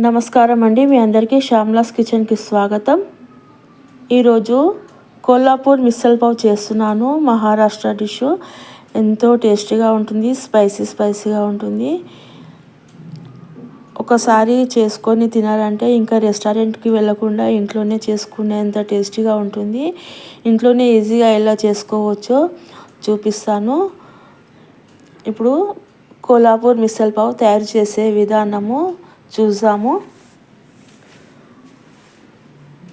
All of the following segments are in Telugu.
నమస్కారం అండి. మీ అందరికీ శ్యామ్లాస్ కిచెన్కి స్వాగతం. ఈరోజు కోల్లాపూర్ మిస్సల్ పావ్ చేస్తున్నాను. మహారాష్ట్ర డిష్ ఎంతో టేస్టీగా ఉంటుంది స్పైసీ స్పైసీగా ఉంటుంది. ఒకసారి చేసుకొని తినాలంటే ఇంకా రెస్టారెంట్కి వెళ్ళకుండా ఇంట్లోనే చేసుకునేంత టేస్టీగా ఉంటుంది. ఇంట్లోనే ఈజీగా ఎలా చేసుకోవచ్చో చూపిస్తాను. ఇప్పుడు కోల్హాపూర్ మిస్సల్ పావ్ తయారు చేసే విధానము. చూసాము.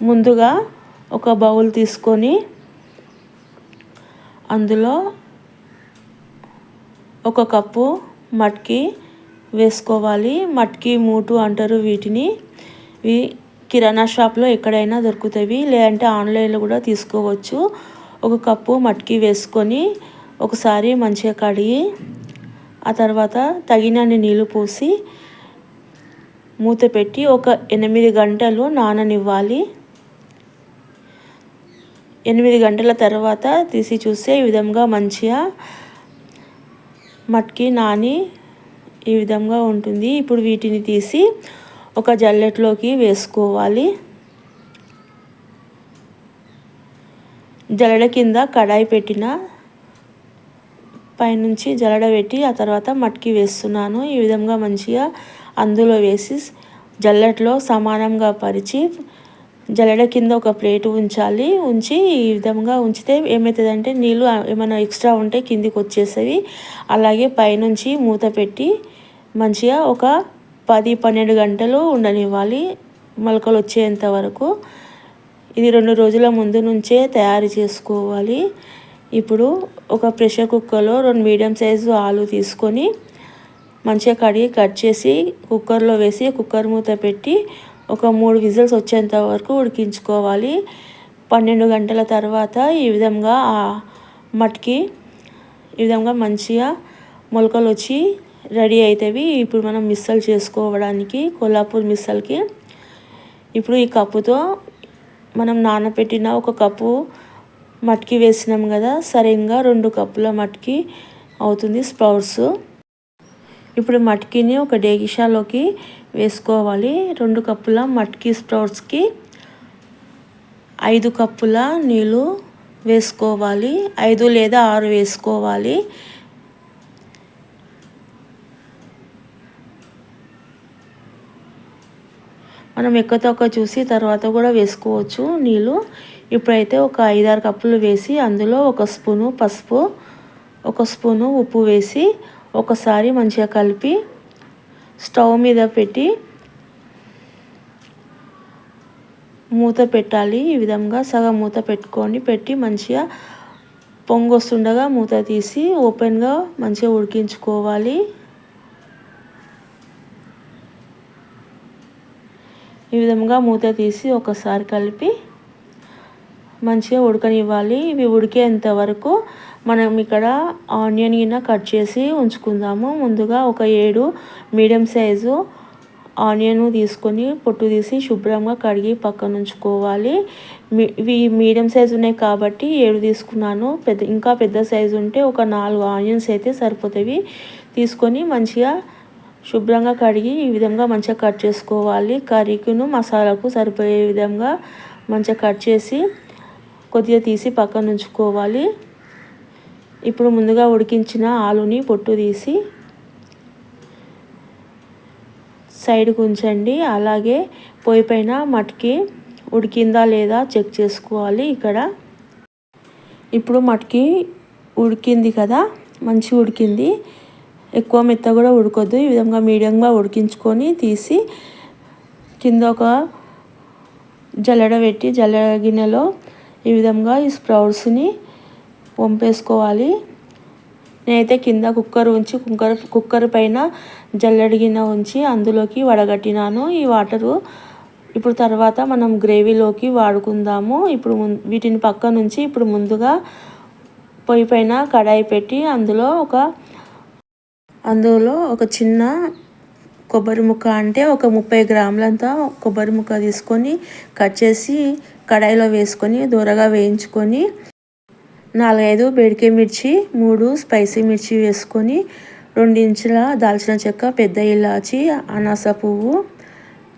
ముందుగా ఒక బౌల్ తీసుకొని అందులో ఒక కప్పు మట్కి వేసుకోవాలి. మట్కి మూటు అంటారు వీటిని. ఇవి కిరాణా షాప్లో ఎక్కడైనా దొరుకుతాయి లేదంటే ఆన్లైన్లో కూడా తీసుకోవచ్చు. ఒక కప్పు మట్కి వేసుకొని ఒకసారి మంచిగా కడిగి ఆ తర్వాత తగినన్ని నీళ్ళు పోసి మూత పెట్టి ఒక ఎనిమిది గంటలు నాననివ్వాలి. ఎనిమిది గంటల తర్వాత తీసి చూస్తే ఈ విధంగా మంచిగా మట్కి నాని ఈ విధంగా ఉంటుంది. ఇప్పుడు వీటిని తీసి ఒక జల్లెట్లోకి వేసుకోవాలి. జల్లెడ కింద కడాయి పెట్టిన పైనుంచి జల్లడ పెట్టి ఆ తర్వాత మట్కి వేస్తున్నాను. ఈ విధంగా మంచిగా అందులో వేసి జల్లెట్లో సమానంగా పరిచి జల్లెడ కింద ఒక ప్లేట్ ఉంచాలి. ఉంచి ఈ విధంగా ఉంచితే ఏమవుతుందంటే నీళ్ళు ఏమైనా ఎక్స్ట్రా ఉంటే కిందికి వచ్చేసేవి. అలాగే పైనుంచి మూత పెట్టి మంచిగా ఒక పది పన్నెండు గంటలు ఉండనివ్వాలి మొలకలు వచ్చేంత వరకు. ఇది రెండు రోజుల ముందు నుంచే తయారు చేసుకోవాలి. ఇప్పుడు ఒక ప్రెషర్ కుక్కర్లో రెండు మీడియం సైజు ఆలు తీసుకొని మంచిగా కడిగి కట్ చేసి కుక్కర్లో వేసి కుక్కర్ మూత పెట్టి ఒక మూడు విజిల్స్ వచ్చేంత వరకు ఉడికించుకోవాలి. పన్నెండు గంటల తర్వాత ఈ విధంగా ఆ ఈ విధంగా మంచిగా మొలకలు వచ్చి రెడీ అవుతాయి ఇప్పుడు మనం మిస్సలు చేసుకోవడానికి కొల్లాపూర్ మిస్సల్కి. ఇప్పుడు ఈ కప్పుతో మనం నానబెట్టిన ఒక కప్పు మట్టికి వేసినాం కదా సరిగ్గా రెండు కప్పుల మట్టికి అవుతుంది స్ప్రౌట్స్. ఇప్పుడు మట్కీని ఒక డేగిషాలోకి వేసుకోవాలి. రెండు కప్పుల మట్కీ స్ప్రౌట్స్కి ఐదు కప్పుల నీళ్ళు వేసుకోవాలి. ఐదు లేదా ఆరు వేసుకోవాలి. మనం ఎక్కతొక్క చూసి తర్వాత కూడా వేసుకోవచ్చు నీళ్ళు. ఇప్పుడైతే ఒక ఐదారు కప్పులు వేసి అందులో ఒక స్పూను పసుపు ఒక స్పూను ఉప్పు వేసి ఒకసారి మంచిగా కలిపి స్టవ్ మీద పెట్టి మూత పెట్టాలి. ఈ విధంగా సగం మూత పెట్టుకొని పెట్టి మంచిగా పొంగొస్తుండగా మూత తీసి ఓపెన్గా మంచిగా ఉడికించుకోవాలి. ఈ విధంగా మూత తీసి ఒకసారి కలిపి మంచిగా ఉడకనివ్వాలి. ఇవి ఉడికేంత వరకు మనం ఇక్కడ ఆనియన్ గిన్న కట్ చేసి ఉంచుకుందాము. ముందుగా ఒక ఏడు మీడియం సైజు ఆనియన్ తీసుకొని పొట్టు తీసి శుభ్రంగా కడిగి పక్కన ఉంచుకోవాలి. ఇవి మీడియం సైజు ఉన్నాయి కాబట్టి ఏడు తీసుకున్నాను. పెద్ద ఇంకా పెద్ద సైజు ఉంటే ఒక నాలుగు ఆనియన్స్ అయితే సరిపోతాయి. తీసుకొని మంచిగా శుభ్రంగా కడిగి ఈ విధంగా మంచిగా కట్ చేసుకోవాలి. కర్రీకును మసాలాకు సరిపోయే విధంగా మంచిగా కట్ చేసి కొద్దిగా తీసి పక్కన ఉంచుకోవాలి. ఇప్పుడు ముందుగా ఉడికించిన ఆలుని పొట్టు తీసి సైడ్కి ఉంచండి. అలాగే పొయ్యి పైన మట్కి ఉడికిందా లేదా చెక్ చేసుకోవాలి ఇక్కడ. ఇప్పుడు మట్కి ఉడికింది కదా మంచి ఉడికింది. ఎక్కువ మెత్త కూడా ఉడకొద్దు. ఈ విధంగా మీడియంగా ఉడికించుకొని తీసి కింద ఒక జల్లడ పెట్టి జల్లడ గిన్నెలో ఈ విధంగా ఈ స్ప్రౌట్స్ని వంపేసుకోవాలి నేనైతే కింద కుక్కర్ ఉంచి కుక్కర్ కుక్కర్ పైన జల్లడిగిన ఉంచి అందులోకి వడగట్టినాను. ఈ వాటరు ఇప్పుడు తర్వాత మనం గ్రేవీలోకి వాడుకుందాము. ఇప్పుడు వీటిని పక్క నుంచి ఇప్పుడు ముందుగా పొయ్యి పైన కడాయి పెట్టి అందులో ఒక అందులో ఒక చిన్న కొబ్బరి ముక్క అంటే ఒక ముప్పై గ్రాములంతా కొబ్బరి ముక్క తీసుకొని కట్ చేసి కడాయిలో వేసుకొని దూరగా వేయించుకొని నాలుగైదు బేడికే మిర్చి మూడు స్పైసీ మిర్చి వేసుకొని రెండు ఇంచుల దాల్చిన చెక్క పెద్ద ఇలాచి అనాస పువ్వు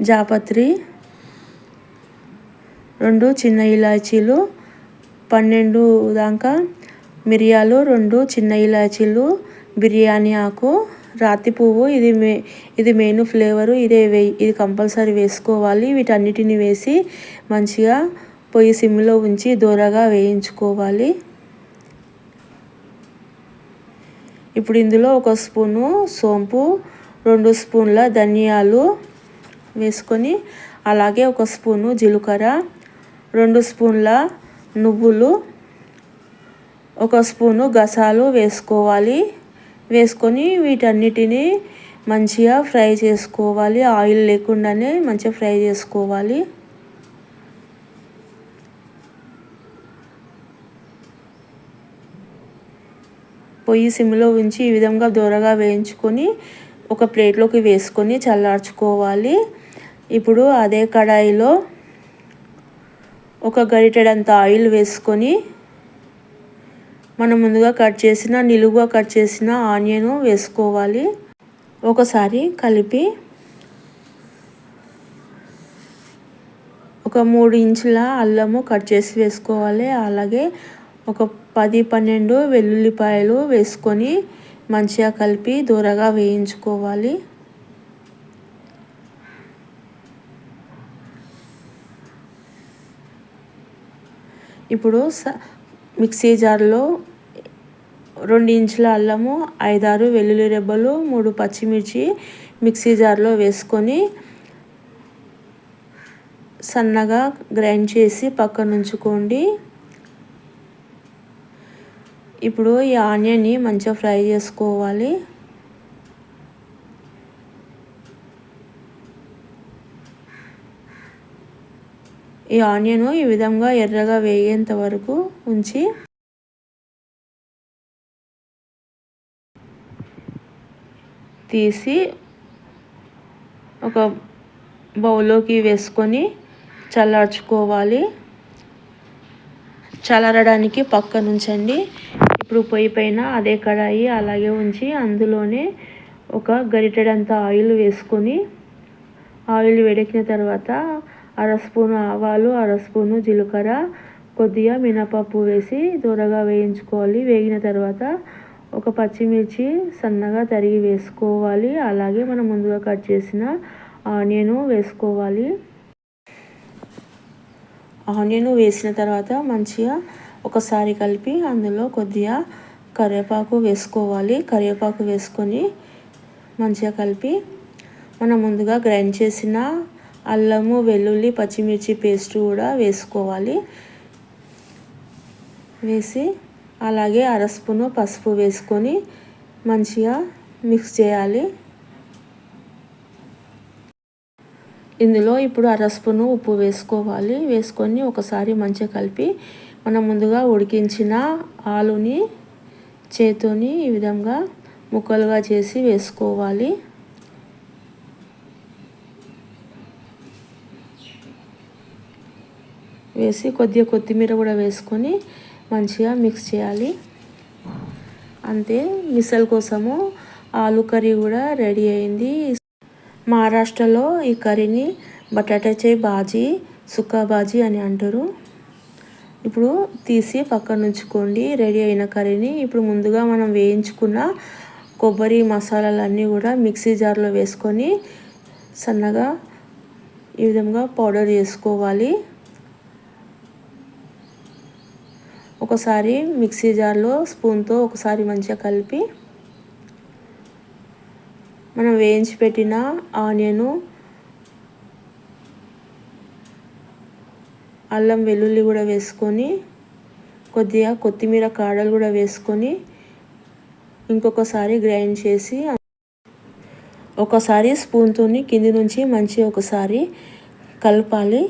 జాపత్రి రెండు చిన్న ఇలాచీలు పన్నెండు దాకా మిరియాలు రెండు చిన్న ఇలాచీలు బిర్యానీ ఆకు రాతి పువ్వు ఇది మే ఇది మెయిన్ ఫ్లేవరు ఇదే వే ఇది కంపల్సరీ వేసుకోవాలి. వీటన్నిటిని వేసి మంచిగా పొయ్యి సిమ్లో ఉంచి దూరగా వేయించుకోవాలి. ఇప్పుడు ఇందులో ఒక స్పూను సోంపు రెండు స్పూన్ల ధనియాలు వేసుకొని అలాగే ఒక స్పూను జీలకర్ర రెండు స్పూన్ల నువ్వులు ఒక స్పూను గసాలు వేసుకోవాలి. వేసుకొని వీటన్నిటిని మంచిగా ఫ్రై చేసుకోవాలి. ఆయిల్ లేకుండానే మంచిగా ఫ్రై చేసుకోవాలి. పొయ్యి సిమ్లో ఉంచి ఈ విధంగా దూరగా వేయించుకొని ఒక ప్లేట్లోకి వేసుకొని చల్లార్చుకోవాలి. ఇప్పుడు అదే కడాయిలో ఒక గరిటెడంత ఆయిల్ వేసుకొని మనం ముందుగా కట్ చేసిన నిలువుగా కట్ చేసిన ఆనియన్ వేసుకోవాలి. ఒకసారి కలిపి ఒక మూడు ఇంచుల అల్లము కట్ చేసి వేసుకోవాలి. అలాగే ఒక పది పన్నెండు వెల్లుల్లిపాయలు వేసుకొని మంచిగా కలిపి దూరగా వేయించుకోవాలి. ఇప్పుడు మిక్సీ జార్లో రెండు ఇంచుల అల్లము ఐదారు వెల్లుల్లి రెబ్బలు మూడు పచ్చిమిర్చి మిక్సీ జార్లో వేసుకొని సన్నగా గ్రైండ్ చేసి పక్కన ఉంచుకోండి ఇప్పుడు ఈ ఆనియన్ని మంచిగా ఫ్రై చేసుకోవాలి. ఈ ఆనియన్ ఈ విధంగా ఎర్రగా వేగేంత వరకు ఉంచి తీసి ఒక బౌల్లోకి వేసుకొని చల్లార్చుకోవాలి. చల్లరడానికి పక్క నుంచండి ఇప్పుడు పొయ్యి పైన అదే కడాయి అలాగే ఉంచి అందులోనే ఒక గరిటెడంత ఆయిల్ వేసుకొని ఆయిల్ వేడెక్కిన తర్వాత అర స్పూను ఆవాలు అర స్పూను జీలకర్ర కొద్దిగా మినపప్పు వేసి దూరగా వేయించుకోవాలి. వేగిన తర్వాత ఒక పచ్చిమిర్చి సన్నగా తరిగి వేసుకోవాలి. అలాగే మనం ముందుగా కట్ చేసిన ఆనియన్ వేసుకోవాలి. ఆనియన్ వేసిన తర్వాత మంచిగా ఒకసారి కలిపి అందులో కొద్దిగా కరివేపాకు వేసుకోవాలి. కరివేపాకు వేసుకొని మంచిగా కలిపి మనం ముందుగా గ్రైండ్ చేసిన అల్లము వెల్లుల్లి పచ్చిమిర్చి పేస్ట్ కూడా వేసుకోవాలి. వేసి అలాగే అర స్పూను పసుపు వేసుకొని మంచిగా మిక్స్ చేయాలి. ఇందులో ఇప్పుడు అర స్పూను ఉప్పు వేసుకోవాలి. వేసుకొని ఒకసారి మంచిగా కలిపి మనం ముందుగా ఉడికించిన ఆలుని చేతోని ఈ విధంగా ముక్కలుగా చేసి వేసుకోవాలి. వేసి కొద్దిగా కొత్తిమీర కూడా వేసుకొని మంచిగా మిక్స్ చేయాలి. అంతే మిసల్ కోసము ఆలు కర్రీ కూడా రెడీ అయింది. మహారాష్ట్రలో ఈ కర్రీని బటాటా చే బాజీ సుక్కా బాజీ అని అంటారు. ఇప్పుడు తీసి పక్కన ఉంచుకోండి రెడీ అయిన కర్రీని. ఇప్పుడు ముందుగా మనం వేయించుకున్న కొబ్బరి మసాలాలన్నీ కూడా మిక్సీ జార్లో వేసుకొని సన్నగా ఈ విధంగా పౌడర్ చేసుకోవాలి. ఒకసారి మిక్సీ జార్లో స్పూన్తో ఒకసారి మంచిగా కలిపి మనం వేయించి పెట్టిన ఆనియను అల్లం వెల్లుల్లి కూడా వేసుకొని కొద్దిగా కొత్తిమీర కాడలు కూడా వేసుకొని ఇంకొకసారి గ్రైండ్ చేసి ఒకసారి స్పూన్తో కింది నుంచి మంచి ఒకసారి కలపాలి.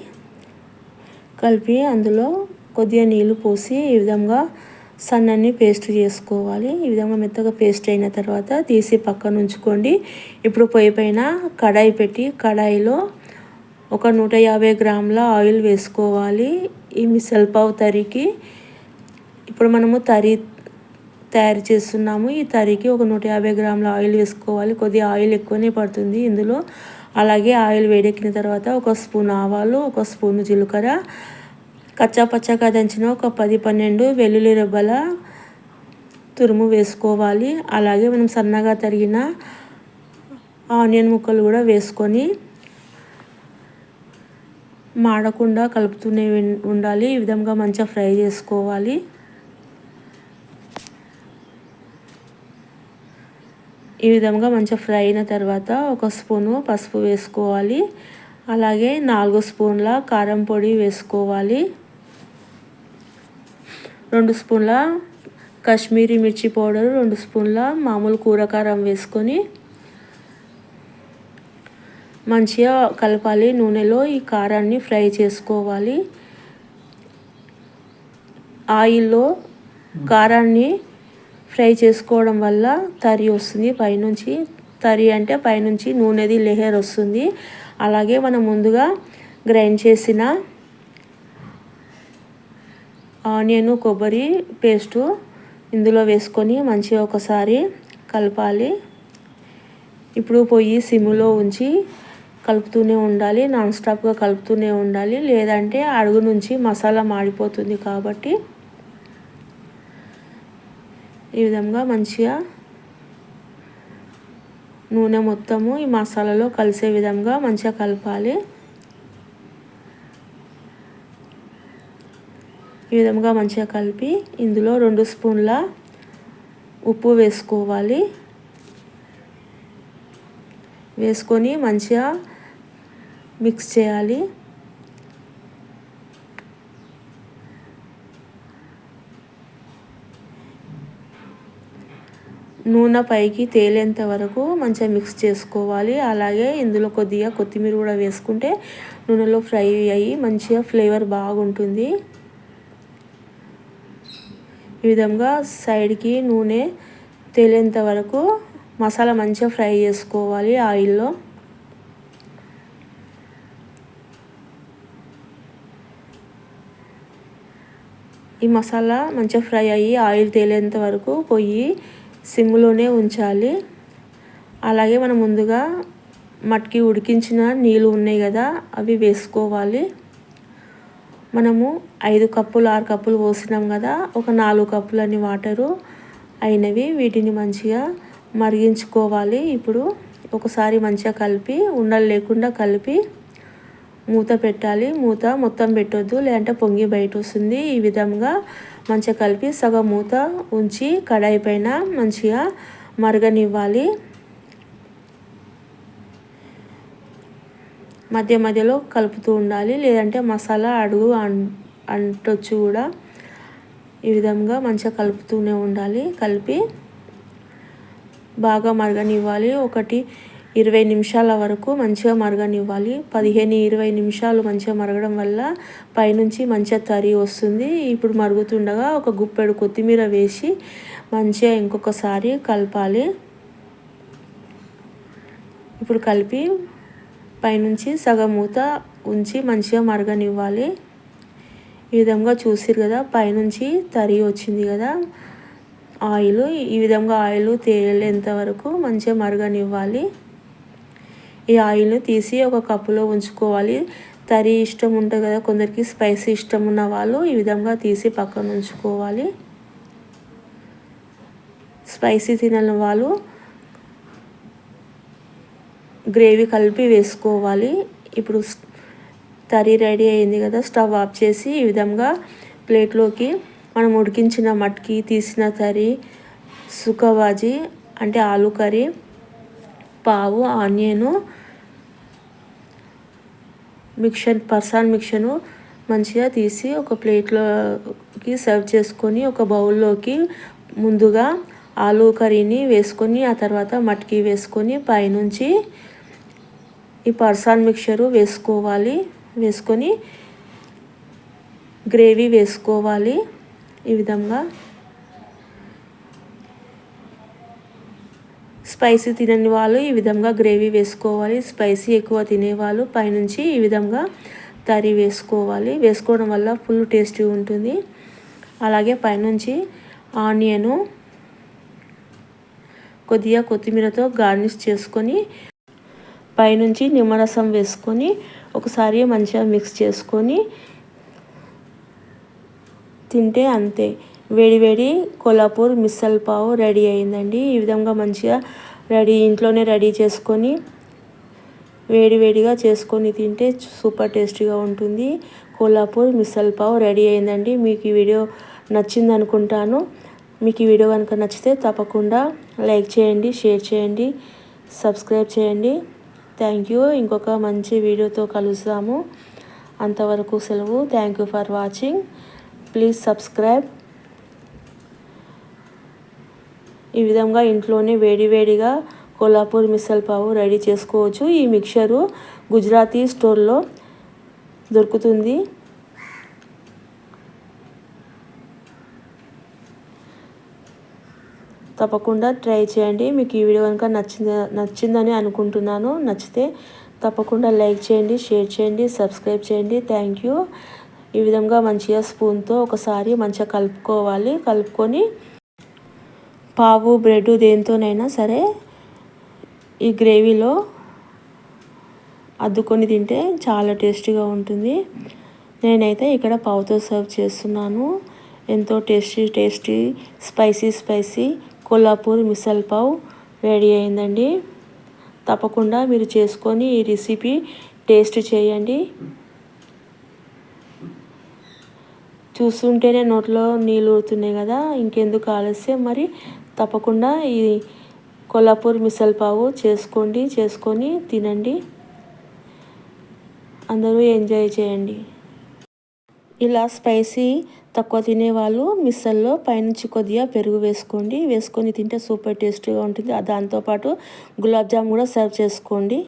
కలిపి అందులో కొద్దిగా నీళ్ళు పోసి ఈ విధంగా సన్నని పేస్ట్ చేసుకోవాలి. ఈ విధంగా మెత్తగా పేస్ట్ అయిన తర్వాత తీసి పక్కన ఉంచుకోండి. ఇప్పుడు పొయ్యి పైన కడాయి పెట్టి కడాయిలో ఒక నూట యాభై గ్రాముల ఆయిల్ వేసుకోవాలి. ఈ మిసల్ పావు తరికి ఇప్పుడు మనము తరి తయారు చేస్తున్నాము. ఈ తరికి ఒక నూట యాభై గ్రాముల ఆయిల్ వేసుకోవాలి. కొద్దిగా ఆయిల్ ఎక్కువనే పడుతుంది ఇందులో. అలాగే ఆయిల్ వేడెక్కిన తర్వాత ఒక స్పూన్ ఆవాలు ఒక స్పూన్ జీలకర్ర కచ్చా పచ్చగా దంచిన ఒక పది పన్నెండు వెల్లుల్లి రెబ్బల తురుము వేసుకోవాలి. అలాగే మనం సన్నగా తరిగిన ఆనియన్ ముక్కలు కూడా వేసుకొని మాడకుండా కలుపుతూనే ఉండాలి. ఈ విధంగా మంచిగా ఫ్రై చేసుకోవాలి. ఈ విధంగా మంచిగా ఫ్రై అయిన తర్వాత ఒక స్పూను పసుపు వేసుకోవాలి. అలాగే నాలుగు స్పూన్ల కారం పొడి వేసుకోవాలి. రెండు స్పూన్ల కాశ్మీరీ మిర్చి పౌడర్ రెండు స్పూన్ల మామూలు కూర కారం వేసుకొని మంచిగా కలపాలి నూనెలో ఈ కారాన్ని ఫ్రై చేసుకోవాలి. ఆయిల్లో కారాన్ని ఫ్రై చేసుకోవడం వల్ల తరి వస్తుంది పైనుంచి. తరి అంటే పైనుంచి నూనెది లెహర్ వస్తుంది. అలాగే మనం ముందుగా గ్రైండ్ చేసిన ఆనియన్ కొబ్బరి పేస్టు ఇందులో వేసుకొని మంచిగా ఒకసారి కలపాలి. ఇప్పుడు పొయ్యి సిమ్లో ఉంచి కలుపుతూనే ఉండాలి నాన్ స్టాప్గా కలుపుతూనే ఉండాలి. లేదంటే అడుగు నుంచి మసాలా మాడిపోతుంది కాబట్టి ఈ విధంగా మంచిగా నూనె మొత్తము ఈ మసాలాలో కలిసే విధంగా మంచిగా కలపాలి. ఈ విధంగా మంచిగా కలిపి ఇందులో రెండు స్పూన్ల ఉప్పు వేసుకోవాలి. వేసుకొని మంచిగా మిక్స్ చేయాలి. నూనె పైకి తేలేంత వరకు మంచిగా మిక్స్ చేసుకోవాలి. అలాగే ఇందులో కొద్దిగా కొత్తిమీర కూడా వేసుకుంటే నూనెలో ఫ్రై అయ్యి మంచిగా ఫ్లేవర్ బాగుంటుంది. ఈ విధంగా సైడ్కి నూనె తేలేంత వరకు మసాలా మంచిగా ఫ్రై చేసుకోవాలి ఆయిల్లో. ఈ మసాలా మంచిగా ఫ్రై అయ్యి ఆయిల్ తేలేంత వరకు పొయ్యి సిమ్లోనే ఉంచాలి. అలాగే మనం ముందుగా మట్టికి ఉడికించిన నీళ్ళు ఉన్నాయి కదా అవి వేసుకోవాలి. మనము ఐదు కప్పులు ఆరు కప్పులు పోసినాం కదా ఒక నాలుగు కప్పులు అని వాటరు అయినవి వీటిని మంచిగా మరిగించుకోవాలి. ఇప్పుడు ఒకసారి మంచిగా కలిపి ఉండలు లేకుండా కలిపి మూత పెట్టాలి. మూత మొత్తం పెట్టొద్దు. లేదంటే పొంగి బయట వస్తుంది ఈ విధంగా మంచిగా కలిపి సగం మూత ఉంచి కడాయి పైన మంచిగా మరగనివ్వాలి. మధ్య మధ్యలో కలుపుతూ ఉండాలి. లేదంటే మసాలా అడుగు అంటొచ్చు కూడా. ఈ విధంగా మంచిగా కలుపుతూనే ఉండాలి. కలిపి బాగా మరగనివ్వాలి. ఒకటి ఇరవై నిమిషాల వరకు మంచిగా మరగనివ్వాలి. పదిహేను ఇరవై నిమిషాలు మంచిగా మరగడం వల్ల పైనుంచి మంచిగా తరి వస్తుంది. ఇప్పుడు మరుగుతుండగా ఒక గుప్పెడు కొత్తిమీర వేసి మంచిగా ఇంకొకసారి కలపాలి. ఇప్పుడు కలిపి పైనుంచి సగం మూత ఉంచి మంచిగా మరగనివ్వాలి. ఈ విధంగా చూసిరు కదా పైనుంచి తరి వచ్చింది కదా. ఆయిల్ ఈ విధంగా ఆయిల్ తేలేంత వరకు మంచిగా మరగనివ్వాలి. ఈ ఆయిల్ని తీసి ఒక కప్పులో ఉంచుకోవాలి. తరి ఇష్టం ఉంటుంది కదా కొందరికి స్పైసీ ఇష్టం ఉన్న వాళ్ళు ఈ విధంగా తీసి పక్కన ఉంచుకోవాలి. స్పైసీ తినని వాళ్ళు గ్రేవీ కలిపి వేసుకోవాలి. ఇప్పుడు తరి రెడీ అయింది కదా స్టవ్ ఆఫ్ చేసి ఈ విధంగా ప్లేట్లోకి మనం ఉడికించిన మట్కి తీసిన తరి సుఖబాజీ అంటే ఆలు కర్రీ పావు ఆనియను మిక్షన్ పర్సాన్ మిక్షను మంచిగా తీసి ఒక ప్లేట్లోకి సర్వ్ చేసుకొని ఒక బౌల్లోకి ముందుగా ఆలు కర్రీని వేసుకొని ఆ తర్వాత మట్కి వేసుకొని పైనుంచి ఈ పర్సాన్ మిక్చరు వేసుకోవాలి. వేసుకొని గ్రేవీ వేసుకోవాలి. ఈ విధంగా స్పైసీ తినని వాళ్ళు ఈ విధంగా గ్రేవీ వేసుకోవాలి. స్పైసీ ఎక్కువ తినేవాళ్ళు పైనుంచి ఈ విధంగా తరి వేసుకోవాలి. వేసుకోవడం వల్ల ఫుల్ టేస్టీ ఉంటుంది. అలాగే పైనుంచి ఆనియను కొద్దిగా కొత్తిమీరతో గార్నిష్ చేసుకొని పైనుంచి నిమ్మరసం వేసుకొని ఒకసారి మంచిగా మిక్స్ చేసుకొని తింటే అంతే. వేడివేడి కొల్లాపూర్ మిస్సల్ పావు రెడీ అయిందండి. ఈ విధంగా మంచిగా రెడీ ఇంట్లోనే రెడీ చేసుకొని వేడివేడిగా చేసుకొని తింటే సూపర్ టేస్టీగా ఉంటుంది. కోల్హాపూర్ మిస్సల్ పావు రెడీ అయిందండి. మీకు ఈ వీడియో నచ్చింది అనుకుంటాను. మీకు ఈ వీడియో కనుక నచ్చితే తప్పకుండా లైక్ చేయండి షేర్ చేయండి సబ్స్క్రైబ్ చేయండి. Thank you. ఇంకొక మంచి వీడియోతో కలుస్తాము అంతవరకు సెలవు. Thank you for watching. Please subscribe. ఈ విధంగా ఇంట్లోనే వేడివేడిగా కొల్లాపూర్ మిసల్ పావు రెడీ చేసుకోవచ్చు. ఈ మిక్చరు గుజరాతీ స్టోర్లో దొరుకుతుంది. తప్పకుండా ట్రై చేయండి. మీకు ఈ వీడియో కనుక నచ్చింది నచ్చిందని అనుకుంటున్నాను నచ్చితే తప్పకుండా లైక్ చేయండి షేర్ చేయండి సబ్స్క్రైబ్ చేయండి. Thank you. ఈ విధంగా మంచిగా స్పూన్తో ఒకసారి మంచిగా కలుపుకోవాలి. కలుపుకొని పావు బ్రెడ్ దేంతోనైనా సరే ఈ గ్రేవీలో అద్దుకొని తింటే చాలా టేస్టీగా ఉంటుంది. నేనైతే ఇక్కడ పావుతో సర్వ్ చేస్తున్నాను. ఎంతో tasty tasty spicy spicy Kolhapur misal pav ready అయిందండి. తప్పకుండా మీరు చేసుకొని ఈ రెసిపీ టేస్ట్ చేయండి. చూస్తుంటేనే నోట్లో నీళ్ళు ఊరుతున్నాయి కదా ఇంకెందుకు ఆలస్యం? మరి తప్పకుండా ఈ కొల్లాపూర్ మిసల్ పావు చేసుకోండి చేసుకొని తినండి. అందరూ ఎంజాయ్ చేయండి. ఇలా స్పైసీ తక్కువ తినేవాళ్ళు మిస్సల్లో పైనుంచి కొద్దిగా పెరుగు వేసుకోండి. వేసుకొని తింటే సూపర్ టేస్టీగా ఉంటుంది. దాంతోపాటు గులాబ్ జామ్ కూడా సర్వ్ చేసుకోండి.